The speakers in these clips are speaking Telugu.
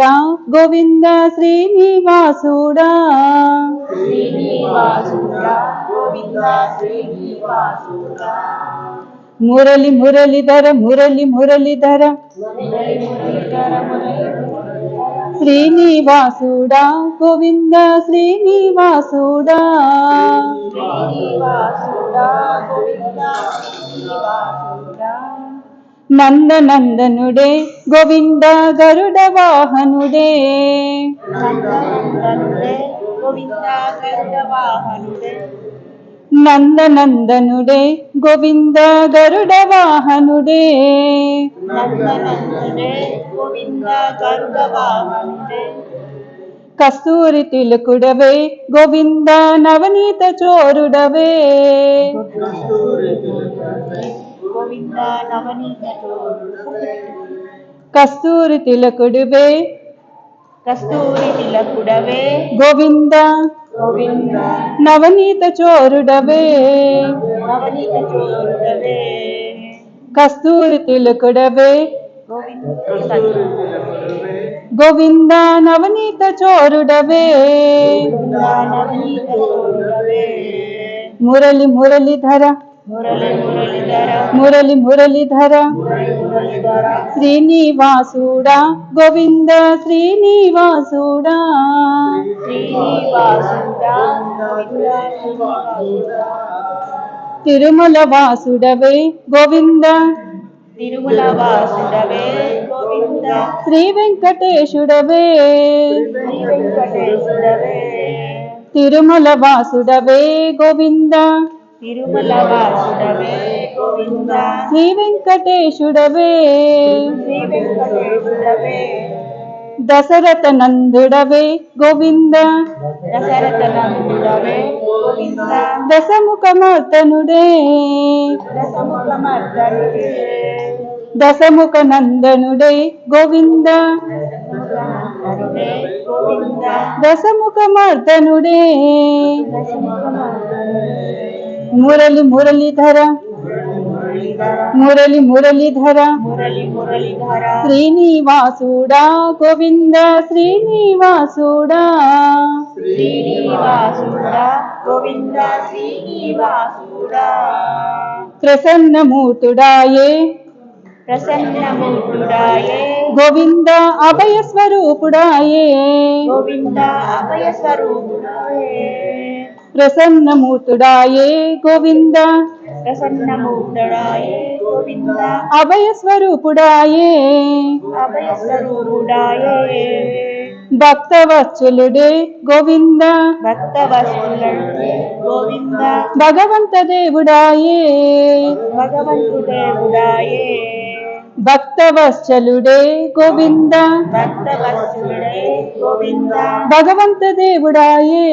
గోవింద గోవింద శ్రీనివాసుడా. మురళి మురళిధర మురళి మురళిధర మురళి మురళిధర మురళి శ్రీనివాసుడా గోవింద శ్రీనివాసుడా. శ్రీనివాసుడా గోవింద శ్రీనివాసుడా. నందనందనుడే గోవింద గరుడ వాహనుడే నందనందనుడే గోవింద గరుడ వాహనుడే కస్తూరి తిలకుడవే గోవింద నవనీత చోరుడవే గోవింద నవనీత కస్తూరి తిలకుడువే కస్తూరి తిలకుడవే గోవింద గోవింద నవనీత చోరుడవే నవనీత చోరుడవే కస్తూరి తిలకుడవే గోవింద గోవింద నవనీత చోరుడవే నవనీత చోరుడవే మురళి మురళిధర మురళి మురళిధర మురళి మురళిధర మురళి మురళిధర శ్రీనివాసుడా గోవింద శ్రీనివాసుడా. తిరుమల వాసుడవే గోవింద. తిరుమల వాసుడవే గోవింద. శ్రీ వెంకటేశుడవే. తిరుమల వాసుడవే గోవింద. తిరుమల వాసుడవే శ్రీ వెంకటేశుడవే దశరథ నందుడవే గోవింద? దశరథ నందుడవే గోవింద? దశముఖమర్దనుడే. దశముఖమర్దనుడే. దశముఖ నందనుడే గోవింద? దశముఖమర్దనుడే. దశముఖమర్దనుడే. మురళి మురళిధర మురళి మురళిధర మురళి మురళిధర శ్రీనివాసుడా గోవింద శ్రీనివాసుడా శ్రీనివాసుడా గోవింద శ్రీనివాసుడా ప్రసన్నమూర్తుడాయే ప్రసన్నమూర్తుడాయే గోవింద అభయ స్వరూపుడాయే గోవింద అభయ స్వరూపుడాయే ప్రసన్నమూర్తుడాయే గోవింద. ప్రసన్నమూర్తుడాయే గోవింద. అభయ స్వరూపుడాయే అభయ స్వరూపుడాయే భక్తవత్సలుడే గోవింద. భక్త వస్తులంటే గోవింద. భగవంత దేవుడాయే భగవంతుడేవుడాయే. భక్తవత్సలుడే గోవింద. భగవంత దేవుడాయే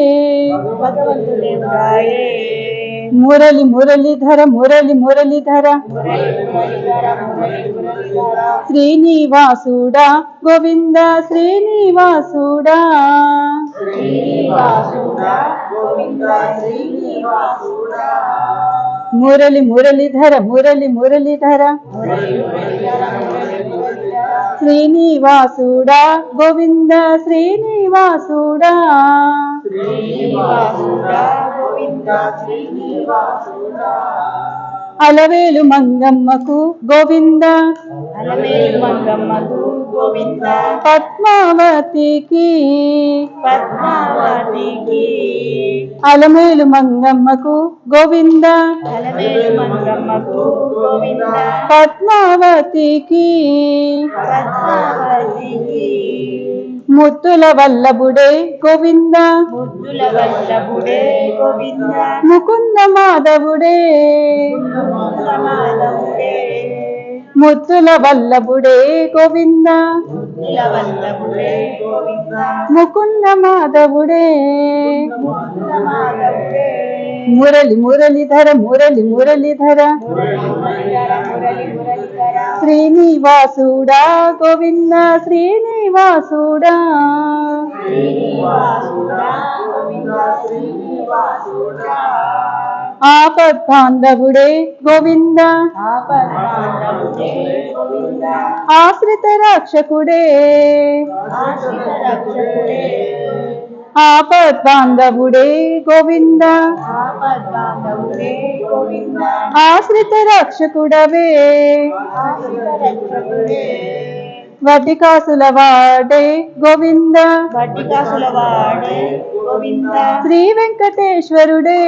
భగవంతుడేవుడాయే మురళి మురళిధర మురళి మురళిధర మురళి మురళిధర మురళి మురళిధర శ్రీనివాసుడా గోవింద శ్రీనివాసుడా శ్రీనివాసుడా గోవింద శ్రీనివాసుడా మురళి మురళిధర మురళి మురళిధర శ్రీనివాసుడా గోవింద శ్రీనివాసుడా. శ్రీనివాసుడా గోవింద శ్రీనివాసుడా. అలవేలు మంగమ్మకు గోవింద. అలమేలు మంగమ్మకు పద్మావతికి. పద్మావతికి. అలమేలు మంగమ్మకు గోవింద. అలమేలు మంగమ్మకు గోవింద. పద్మావతికి. పద్మావతికి. ముత్తుల వల్లభుడే గోవింద. ముద్దుల వల్లభుడే గోవింద. ముకుంద మాధవుడే. మాధవుడే. ముత్తుల వల్లభుడే గోవింద ముద్దుల వల్లభుడే గోవింద. ముకుంద మాధవుడే. ముద్దుల మాధవుడే. మురళి మురళిధర మురళి మురళిధర మురళి మురళిధర మురళి మురళిధర శ్రీనివాసుడా గోవింద శ్రీనివాసుడా. శ్రీనివాసుడా గోవింద శ్రీనివాసుడా. ఆపద్బాంధవుడే గోవింద. ఆశ్రిత రక్షకుడే. ఆపద్బాంధవుడే గోవింద. ఆశ్రిత రక్షకుడవే. ఆశ్రిత రక్షకుడే. వడ్డీ కాసుల వాడే గోవింద. వడ్డీ కాసుల వాడే శ్రీ వెంకటేశ్వరుడే.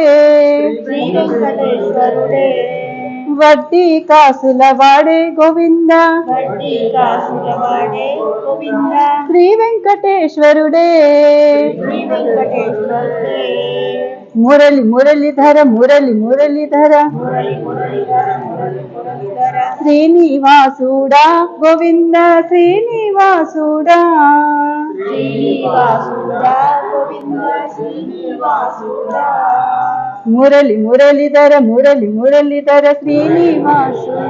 వడ్డీ కాసుల వాడే గోవింద. శ్రీ వెంకటేశ్వరుడే. మురళి మురళిధర మురళి మురళిధర శ్రీనివాసుడా గోవింద శ్రీనివాసుడా. శ్రీనివాసుడా గోవింద శ్రీనివాసుడా మురళి మురళిధర మురళి మురళిధర శ్రీనివాసుడా